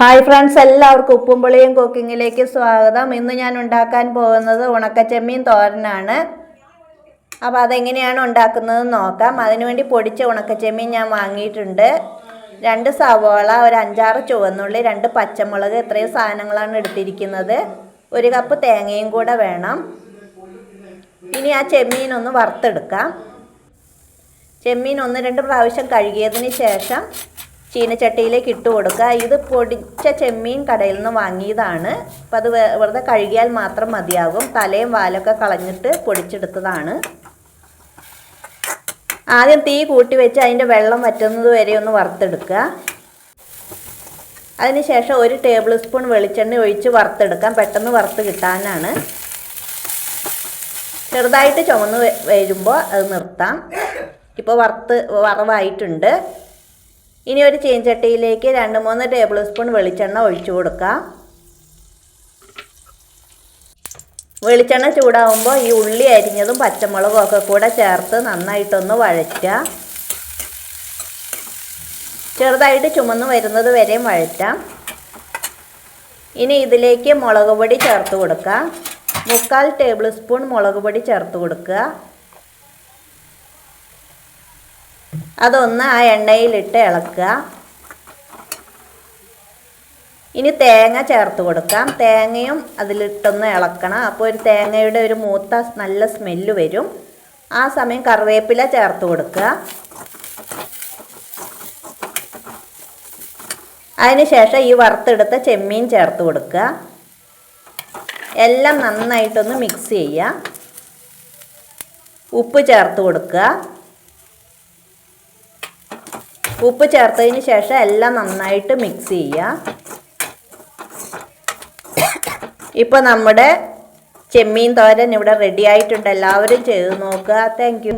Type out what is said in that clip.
Hi friends എല്ലാവർക്കും ഉപ്പുംപുളിയും കുക്കിങ്ങിലേക്ക് സ്വാഗതം. ഇന്ന് ഞാൻ ഉണ്ടാക്കാൻ പോകുന്നത് ഉണക്കച്ചെമ്മീൻ തോരനാണ്. അപ്പോൾ അതെങ്ങനെയാണ് ഉണ്ടാക്കുന്നത് നോക്കാം. അതിനുവേണ്ടി പൊടിച്ച ഉണക്കച്ചെമ്മീൻ ഞാൻ വാങ്ങിയിട്ടുണ്ട്. രണ്ട് സവോള ഒരു അഞ്ചാറ് ചുവന്നുള്ളി രണ്ട് പച്ചമുളക് ഇത്രയും സാധനങ്ങളാണ് എടുത്തിരിക്കുന്നത്. ഒരു കപ്പ് തേങ്ങയും കൂടെ വേണം. ഇനി ആ ചെമ്മീൻ ഒന്ന് വറുത്തെടുക്കാം. ചെമ്മീൻ ഒന്ന് രണ്ട് പ്രാവശ്യം കഴുകിയതിന് ശേഷം ചീനച്ചട്ടിയിലേക്ക് ഇട്ട് കൊടുക്കുക. ഇത് പൊടിച്ച ചെമ്മീൻ കടയിൽ നിന്ന് വാങ്ങിയതാണ്. അപ്പം അത് വെറുതെ കഴുകിയാൽ മാത്രം മതിയാകും. തലയും വാലൊക്കെ കളഞ്ഞിട്ട് പൊടിച്ചെടുത്തതാണ്. ആദ്യം തീ കൂട്ടി വെച്ച് അതിന്റെ വെള്ളം വറ്റുന്നത് വരെ ഒന്ന് വറുത്തെടുക്കുക. അതിനുശേഷം ഒരു ടേബിൾ സ്പൂൺ വെളിച്ചെണ്ണ ഒഴിച്ച് വറുത്തെടുക്കാം. പെട്ടെന്ന് വറുത്ത് കിട്ടാനാണ്. ചെറുതായിട്ട് ചുമന്ന് വരുമ്പോൾ അത് നിർത്താം. ഇപ്പോൾ വറുത്ത് വറവായിട്ടുണ്ട്. ഇനി ഒരു ചീൻചട്ടിയിലേക്ക് രണ്ട് മൂന്ന് ടേബിൾ സ്പൂൺ വെളിച്ചെണ്ണ ഒഴിച്ചു കൊടുക്കാം. വെളിച്ചെണ്ണ ചൂടാവുമ്പോൾ ഈ ഉള്ളി അരിഞ്ഞതും പച്ചമുളകും ഒക്കെ കൂടെ ചേർത്ത് നന്നായിട്ടൊന്ന് വഴറ്റുക. ചെറുതായിട്ട് ചുമന്ന് വരുന്നത് വരെയും വഴറ്റാം. ഇനി ഇതിലേക്ക് മുളക് പൊടി ചേർത്ത് കൊടുക്കുക മുക്കാൽ ടേബിൾ സ്പൂൺ മുളക് പൊടി ചേർത്ത് കൊടുക്കുക. അതൊന്ന് ആ എണ്ണയിലിട്ട് ഇളക്കുക. ഇനി തേങ്ങ ചേർത്ത് കൊടുക്കാം. തേങ്ങയും അതിലിട്ടൊന്ന് ഇളക്കണം. അപ്പോൾ ഒരു തേങ്ങയുടെ ഒരു മൂത്ത നല്ല സ്മെല്ല് വരും. ആ സമയം കറിവേപ്പില ചേർത്ത് കൊടുക്കുക. അതിനുശേഷം ഈ വറുത്തെടുത്ത ചെമ്മീൻ ചേർത്ത് കൊടുക്കുക. എല്ലാം നന്നായിട്ടൊന്ന് മിക്സ് ചെയ്യുക. ഉപ്പ് ചേർത്ത് കൊടുക്കുക. ഉപ്പ് ചേർത്തതിന് ശേഷം എല്ലാം നന്നായിട്ട് മിക്സ് ചെയ്യുക. ഇപ്പോൾ നമ്മുടെ ചെമ്മീൻ തോരൻ ഇവിടെ റെഡി ആയിട്ടുണ്ട്. എല്ലാവരും ചെയ്ത് നോക്കുക. താങ്ക്